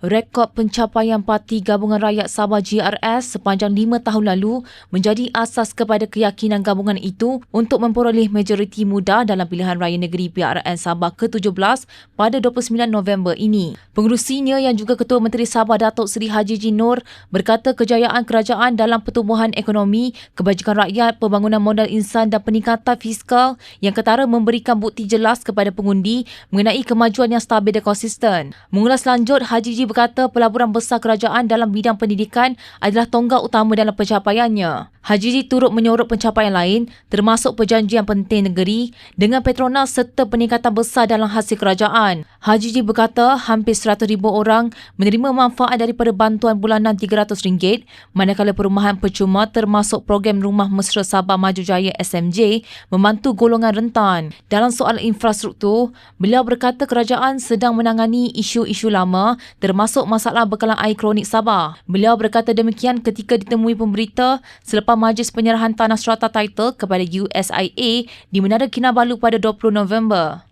Rekod pencapaian Parti Gabungan Rakyat Sabah GRS sepanjang lima tahun lalu menjadi asas kepada keyakinan gabungan itu untuk memperoleh majoriti muda dalam pilihan raya negeri PRN Sabah ke-17 pada 29 November ini. Pengerusinya yang juga Ketua Menteri Sabah Datuk Seri Haji Jin berkata kejayaan kerajaan dalam pertumbuhan ekonomi, kebajikan rakyat, pembangunan modal insan dan peningkatan fiskal yang ketara memberikan bukti jelas kepada pengundi mengenai kemajuan yang stabil dan konsisten. Mengulas lanjut, Haji Jin berkata pelaburan besar kerajaan dalam bidang pendidikan adalah tonggak utama dalam pencapaiannya. Haji Ji turut menyorot pencapaian lain termasuk perjanjian penting negeri dengan Petronas serta peningkatan besar dalam hasil kerajaan. Haji Ji berkata hampir 100,000 orang menerima manfaat daripada bantuan bulanan RM300 manakala perumahan percuma termasuk program Rumah Mesra Sabah Maju Jaya SMJ membantu golongan rentan. Dalam soal infrastruktur, beliau berkata kerajaan sedang menangani isu-isu lama termasuk masalah bekalan air kronik Sabah. Beliau berkata demikian ketika ditemui pemberita selepas majlis penyerahan tanah strata title kepada USIA di Menara Kinabalu pada 20 November.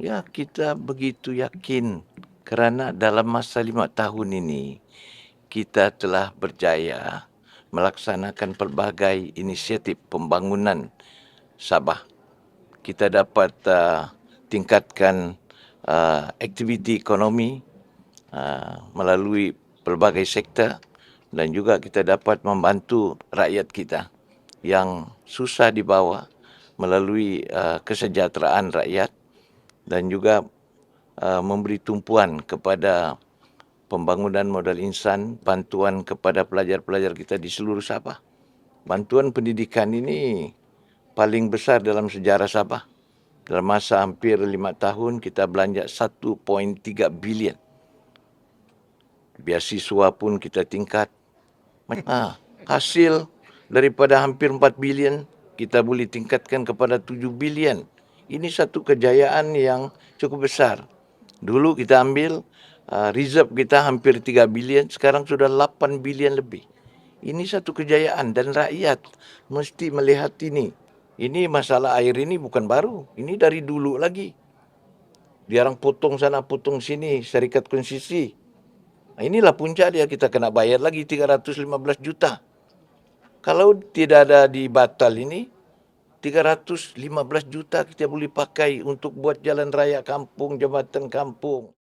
Ya, kita begitu yakin kerana dalam masa lima tahun ini kita telah berjaya melaksanakan pelbagai inisiatif pembangunan Sabah. Kita dapat uh, tingkatkan uh, aktiviti ekonomi uh, melalui pelbagai sektor dan juga kita dapat membantu rakyat kita yang susah dibawa melalui uh, kesejahteraan rakyat dan juga uh, memberi tumpuan kepada pembangunan modal insan, bantuan kepada pelajar-pelajar kita di seluruh Sabah. Bantuan pendidikan ini paling besar dalam sejarah Sabah. Dalam masa hampir lima tahun kita belanja 1.3 bilion. Biasiswa pun kita tingkat. Ha, hasil daripada hampir 4 bilion kita boleh tingkatkan kepada 7 bilion. Ini satu kejayaan yang cukup besar. Dulu kita ambil uh, reserve kita hampir 3 bilion, sekarang sudah 8 bilion lebih. Ini satu kejayaan dan rakyat mesti melihat ini. Ini masalah air ini bukan baru. Ini dari dulu lagi. Dia orang potong sana, potong sini, syarikat konsisi. Nah, inilah puncak dia kita kena bayar lagi 315 juta. Kalau tidak ada di batal ini, 315 juta kita boleh pakai untuk buat jalan raya kampung, jambatan kampung.